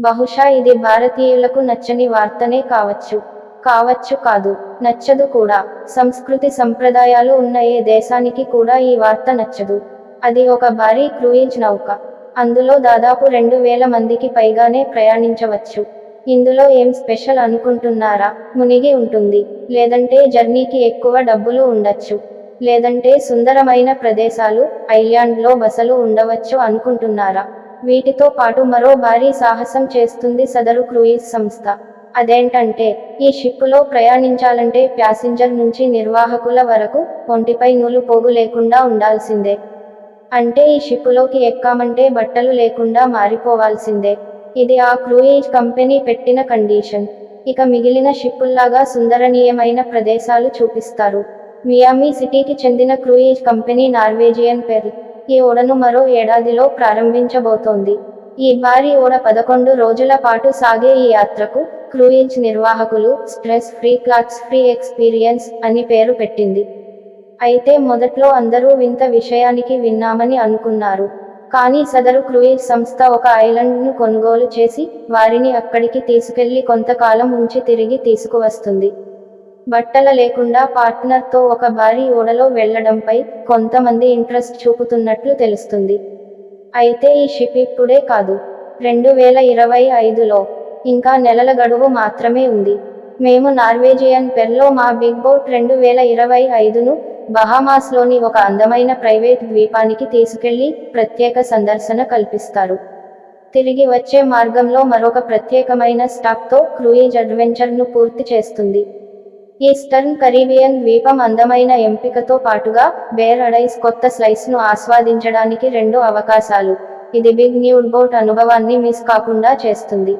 బహుశా ఇది భారతీయులకు నచ్చని వార్తనే కావచ్చు. కావచ్చు కాదు. నచ్చదు కూడా. సంస్కృతి సంప్రదాయాలు ఉన్న ఏ దేశానికి కూడా ఈ వార్త నచ్చదు. అది ఒక భారీ క్రూయిజ్ నౌక. అందులో దాదాపు రెండు వేల మందికి పైగానే ప్రయాణించవచ్చు. ఇందులో ఏం స్పెషల్ అనుకుంటున్నారా? మునిగి ఉంటుంది. లేదంటే జర్నీకి ఎక్కువ డబ్బులు ఉండొచ్చు. లేదంటే సుందరమైన ప్రదేశాలు ఐల్యాండ్లో బసలు ఉండవచ్చు అనుకుంటున్నారా? వీటితో పాటు మరో భారీ సాహసం చేస్తుంది సదరు క్రూయిజ్ సంస్థ. అదేంటంటే ఈ షిప్పులో ప్రయాణించాలంటే ప్యాసింజర్ నుంచి నిర్వాహకుల వరకు ఒంటిపై నూలు పోగు లేకుండా ఉండాల్సిందే. అంటే ఈ షిప్పులోకి ఎక్కామంటే బట్టలు లేకుండా మారిపోవాల్సిందే. ఇది ఆ క్రూయిజ్ కంపెనీ పెట్టిన కండిషన్. ఇక మిగిలిన షిప్పుల్లాగా సుందరనీయమైన ప్రదేశాలు చూపిస్తారు. మియామి సిటీకి చెందిన క్రూయిజ్ కంపెనీ నార్వేజియన్ పెర్ల్ ఈ ఓడను మరో ఏడాదిలో ప్రారంభించబోతోంది. ఈ భారీ ఓడ పదకొండు రోజుల పాటు సాగే ఈ యాత్రకు క్రూయిజ్ నిర్వాహకులు stress free clothes free experience అని పేరు పెట్టింది. అయితే మొదట్లో అందరూ వింత విషయానికి విన్నామని అనుకున్నారు. కానీ సదరు క్రూయిజ్ సంస్థ ఒక ఐలాండ్ను కొనుగోలు చేసి వారిని అక్కడికి తీసుకెళ్ళి కొంతకాలం ఉంచి తిరిగి తీసుకువస్తుంది. బట్టల లేకుండా పార్ట్నర్తో ఒక భారీ ఓడలో వెళ్ళడంపై కొంతమంది ఇంట్రెస్ట్ చూపుతున్నట్లు తెలుస్తుంది. అయితే ఈ షిప్ ఇప్పుడే కాదు. రెండు వేల ఇరవై ఐదులో ఇంకా నెలల గడువు మాత్రమే ఉంది. మేము నార్వేజియన్ పెర్లో మా బిగ్ బోట్ రెండు వేల ఇరవై ఐదును బహామాస్లోని ఒక అందమైన ప్రైవేట్ ద్వీపానికి తీసుకెళ్ళి ప్రత్యేక సందర్శన కల్పిస్తారు. తిరిగి వచ్చే మార్గంలో మరొక ప్రత్యేకమైన స్టాప్తో క్రూయిజ్ అడ్వెంచర్ను పూర్తి చేస్తుంది. ఈస్టర్న్ కరీబియన్ ద్వీపం అందమైన ఎంపికతో పాటుగా బేర్ అడైస్ కొత్త స్లైస్ను ఆస్వాదించడానికి రెండు అవకాశాలు. ఇది బిగ్ న్యూడ్ బోట్ అనుభవాన్ని మిస్ కాకుండా చేస్తుంది.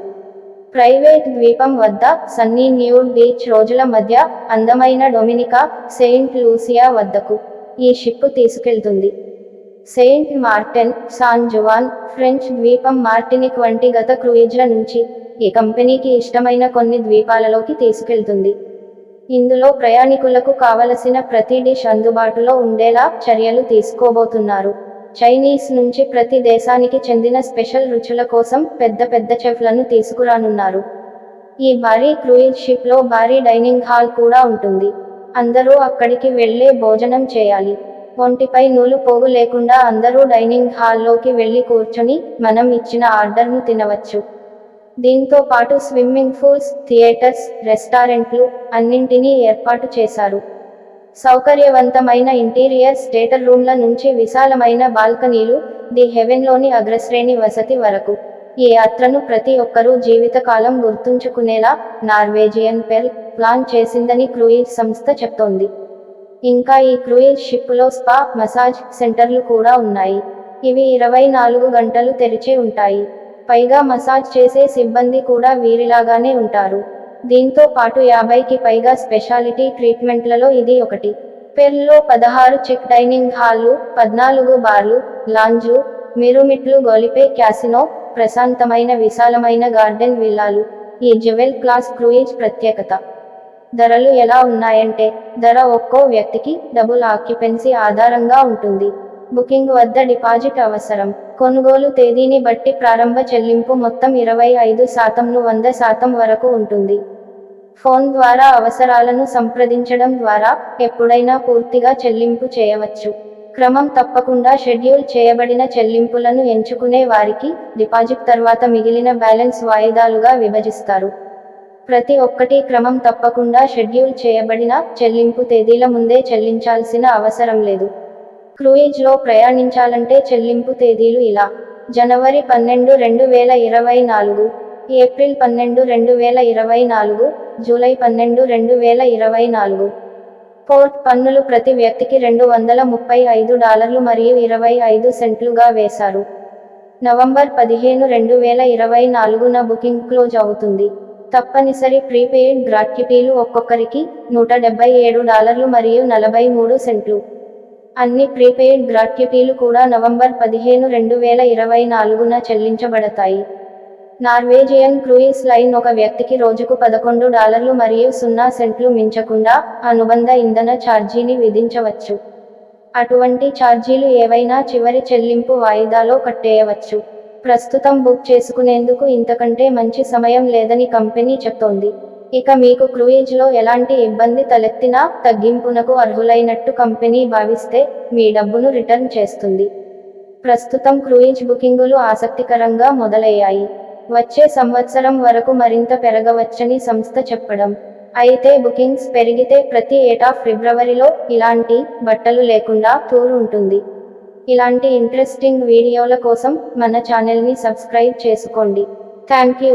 ప్రైవేట్ ద్వీపం వద్ద సన్నీ న్యూడ్ బీచ్ రోజుల మధ్య అందమైన డొమినికా సెయింట్ లూసియా వద్దకు ఈ షిప్ తీసుకెళ్తుంది. Saint Martin San Juan French ద్వీపం మార్టినిక్ వంటి గత క్రూయిజ్ల నుంచి ఈ కంపెనీకి ఇష్టమైన కొన్ని ద్వీపాలలోకి తీసుకెళ్తుంది. ఇందులో ప్రయాణికులకు కావలసిన ప్రతి డిష్ అందుబాటులో ఉండేలా చర్యలు తీసుకోబోతున్నారు. చైనీస్ నుంచి ప్రతి దేశానికి చెందిన స్పెషల్ రుచుల కోసం పెద్ద పెద్ద చెఫ్లను తీసుకురానున్నారు. ఈ భారీ క్రూయిజ్ షిప్లో భారీ డైనింగ్ హాల్ కూడా ఉంటుంది. అందరూ అక్కడికి వెళ్ళే భోజనం చేయాలి. ఒంటిపై నూలు పోగు లేకుండా అందరూ డైనింగ్ హాల్లోకి వెళ్ళి కూర్చొని మనం ఇచ్చిన ఆర్డర్ను తినవచ్చు. దీంతో పాటు స్విమ్మింగ్ పూల్స్ థియేటర్స్ రెస్టారెంట్లు అన్నింటినీ ఏర్పాటు చేశారు. సౌకర్యవంతమైన ఇంటీరియర్ స్టేటర్ రూమ్ల నుంచి విశాలమైన బాల్కనీలు ది హెవెన్లోని అగ్రశ్రేణి వసతి వరకు. ఈ యాత్రను ప్రతి ఒక్కరూ జీవితకాలం గుర్తుంచుకునేలా నార్వేజియన్ పెల్ ప్లాన్ చేసిందని క్రూయిజ్ సంస్థ చెప్తోంది. ఇంకా ఈ క్రూయిజ్ షిప్లో స్పా మసాజ్ సెంటర్లు కూడా ఉన్నాయి. ఇవి ఇరవై నాలుగు గంటలు తెరిచే ఉంటాయి. పైగా మసాజ్ చేసే సిబ్బంది కూడా వీరిలాగానే ఉంటారు. దీంతో పాటు యాభైకి పైగా స్పెషాలిటీ ట్రీట్మెంట్లలో ఇది ఒకటి. పెర్లో పదహారు చెక్ డైనింగ్ హాల్లు పద్నాలుగు బార్లు లాంజ్లు మిరుమిట్లు గొలిపే క్యాసినో ప్రశాంతమైన విశాలమైన గార్డెన్ విల్లాలు. ఈ జువెల్ క్లాస్ క్రూయిజ్ ప్రత్యేకత. ధరలు ఎలా ఉన్నాయంటే ధర ఒక్కో వ్యక్తికి డబుల్ ఆక్యుపెన్సీ ఆధారంగా ఉంటుంది. బుకింగ్ వద్ద డిపాజిట్ అవసరం. కొనుగోలు తేదీని బట్టి ప్రారంభ చెల్లింపు మొత్తం ఇరవై ఐదు శాతంను వంద శాతం వరకు ఉంటుంది. ఫోన్ ద్వారా అవసరాలను సంప్రదించడం ద్వారా ఎప్పుడైనా పూర్తిగా చెల్లింపు చేయవచ్చు. క్రమం తప్పకుండా షెడ్యూల్ చేయబడిన చెల్లింపులను ఎంచుకునే వారికి డిపాజిట్ తర్వాత మిగిలిన బ్యాలెన్స్ వాయిదాలుగా విభజిస్తారు. ప్రతి ఒక్కటి క్రమం తప్పకుండా షెడ్యూల్ చేయబడిన చెల్లింపు తేదీల ముందే చెల్లించాల్సిన అవసరం లేదు. క్రూయిజ్లో ప్రయాణించాలంటే చెల్లింపు తేదీలు ఇలా. జనవరి పన్నెండు రెండు వేల ఇరవై నాలుగు ఏప్రిల్ పన్నెండు రెండు వేల ఇరవై నాలుగు జూలై పన్నెండు రెండు వేల ఇరవై నాలుగు. పోర్ట్ పన్నులు ప్రతి వ్యక్తికి రెండు వందల ముప్పై ఐదు డాలర్లు మరియు ఇరవై ఐదు సెంట్లుగా వేశారు. నవంబర్ పదిహేను రెండు వేల ఇరవై నాలుగున బుకింగ్ క్లోజ్ అవుతుంది. తప్పనిసరి ప్రీపెయిడ్ గ్రాట్యుటీలు ఒక్కొక్కరికి నూట డెబ్బై ఏడు డాలర్లు మరియు నలభై మూడు సెంట్లు. అన్ని ప్రీపెయిడ్ గ్రాట్యుటీలు కూడా నవంబర్ పదిహేను రెండు వేల ఇరవై నాలుగున చెల్లించబడతాయి. నార్వేజియన్ క్రూయిస్ లైన్ ఒక వ్యక్తికి రోజుకు పదకొండు డాలర్లు మరియు సున్నా సెంట్లు మించకుండా అనుబంధ ఇంధన ఛార్జీని విధించవచ్చు. అటువంటి ఛార్జీలు ఏవైనా చివరి చెల్లింపు వాయిదాలో కట్టేయవచ్చు. ప్రస్తుతం బుక్ చేసుకునేందుకు ఇంతకంటే మంచి సమయం లేదని కంపెనీ చెప్తోంది. ఇక మీకు క్రూయిజ్లో ఎలాంటి ఇబ్బంది తలెత్తినా తగ్గింపునకు అర్హులైనట్టు కంపెనీ భావిస్తే మీ డబ్బును రిటర్న్ చేస్తుంది. ప్రస్తుతం క్రూయిజ్ బుకింగులు ఆసక్తికరంగా మొదలయ్యాయి. వచ్చే సంవత్సరం వరకు మరింత పెరగవచ్చని సంస్థ చెప్పడం. అయితే బుకింగ్స్ పెరిగితే ప్రతి ఏటా ఫిబ్రవరిలో ఇలాంటి బట్టలు లేకుండా టూర్ ఉంటుంది ఇలాంటి ఇంట్రెస్టింగ్ వీడియోల కోసం మన ఛానల్ని సబ్స్క్రైబ్ చేసుకోండి. Thank you